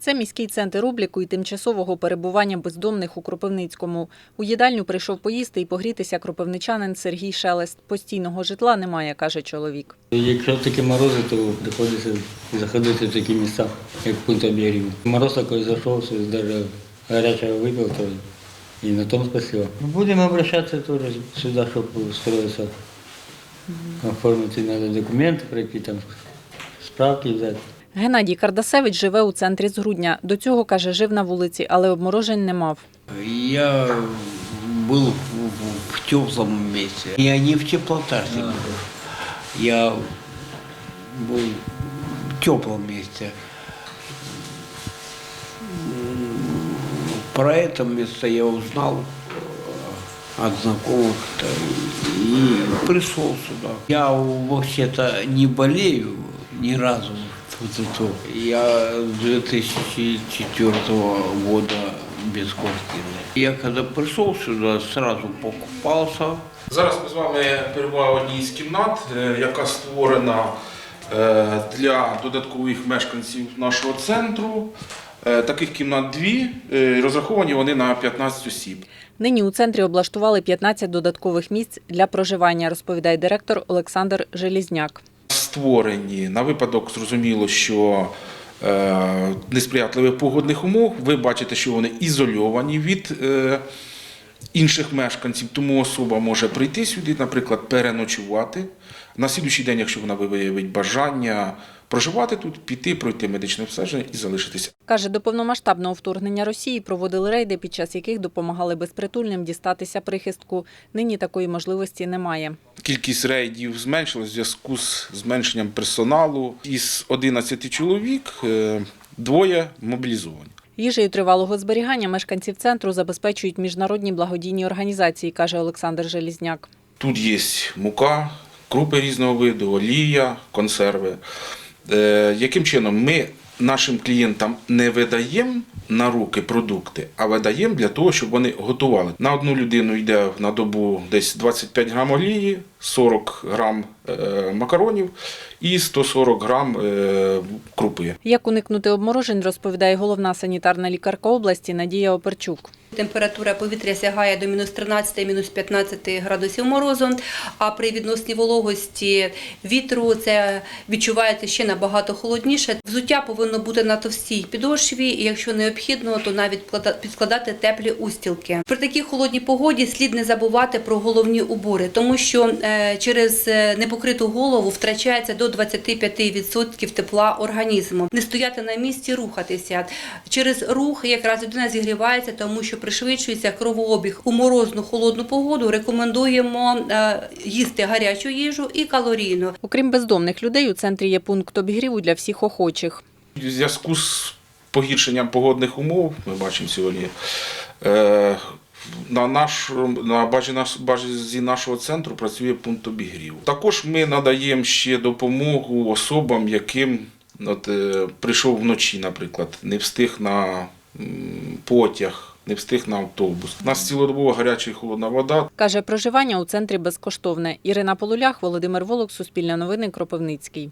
Це міський центр обліку і тимчасового перебування бездомних у Кропивницькому. У їдальню прийшов поїсти і погрітися кропивничанин Сергій Шелест. Постійного житла немає, каже чоловік. Якщо такі морози, то приходиться заходити в такі місця, як пункт обігріву. Мороз такий зайшов, навіть гарячого випив, то і на тому спасибо. Будемо обращатися теж сюди, щоб устроїтися. Оформити треба документи, пройти там справки взяти. Геннадій Кардасевич живе у центрі з грудня. До цього, каже, жив на вулиці, але обморожень не мав. Я был в, в- в теплом месте. Я не в теплотарсе был. Я был в теплом месте. М, Про это место я узнал э, от знакомых и пришел сюда. Я вообще-то не болею ни разу. Вот это. Я с 2004 года без квартиры. Я когда пришел сюда, сразу покупался. Зараз ми з вами перебуваємо в одній з кімнат, е, яка створена е, для додаткових мешканців нашого центру. Е, Таких кімнат дві, розраховані вони на 15 осіб. Нині у центрі облаштували 15 додаткових місць для проживання, розповідає директор Олександр Желізняк. Створені на випадок, зрозуміло, що е, несприятливих погодних умов. Ви бачите, що вони ізольовані від е, інших мешканців, тому особа може прийти сюди, наприклад, переночувати. На слідуючий день, якщо вона виявить бажання проживати тут, піти, пройти медичне обстеження і залишитися. Каже, до повномасштабного вторгнення Росії проводили рейди, під час яких допомагали безпритульним дістатися прихистку. Нині такої можливості немає. Кількість рейдів зменшилась в зв'язку з зменшенням персоналу. Із 11 чоловік е, двоє мобілізовані. Їжею тривалого зберігання мешканців центру забезпечують міжнародні благодійні організації, каже Олександр Желізняк. Тут є мука, крупи різного виду, олія, консерви. Е, яким чином ми нашим клієнтам не видаємо на руки продукти, а видаємо для того, щоб вони готували. На одну людину йде на добу десь 25 грам олії, 40 грам е, макаронів і 140 грам е, крупи. Як уникнути обморожень, розповідає головна санітарна лікарка області Надія Оперчук. Температура повітря сягає до мінус 13, мінус 15 градусів морозу, а при відносній вологості вітру це відчувається ще набагато холодніше. Взуття повинно бути на товстій підошві, і якщо необхідно, то навіть підкладати теплі устілки. При такій холодній погоді слід не забувати про головні убори, тому що е, через е, непокриту голову втрачається до 25% тепла організму. Не стояти на місці, рухатися. Через рух якраз людина зігрівається, тому що пришвидшується кровообіг. У морозну холодну погоду рекомендуємо е, їсти гарячу їжу і калорійну. Окрім бездомних людей, у центрі є пункт обігріву для всіх охочих. У зв'язку з погіршенням погодних умов, ми бачимо сьогодні, е, на, наш, на базі, базі нашого центру працює пункт обігріву. Також ми надаємо ще допомогу особам, яким от, е, прийшов вночі, наприклад, не встиг на потяг, не встиг на автобус. У нас цілодобово гаряча і холодна вода, Каже, проживання у центрі безкоштовне. Ірина Полулях, Володимир Волок, Суспільне новини, Кропивницький.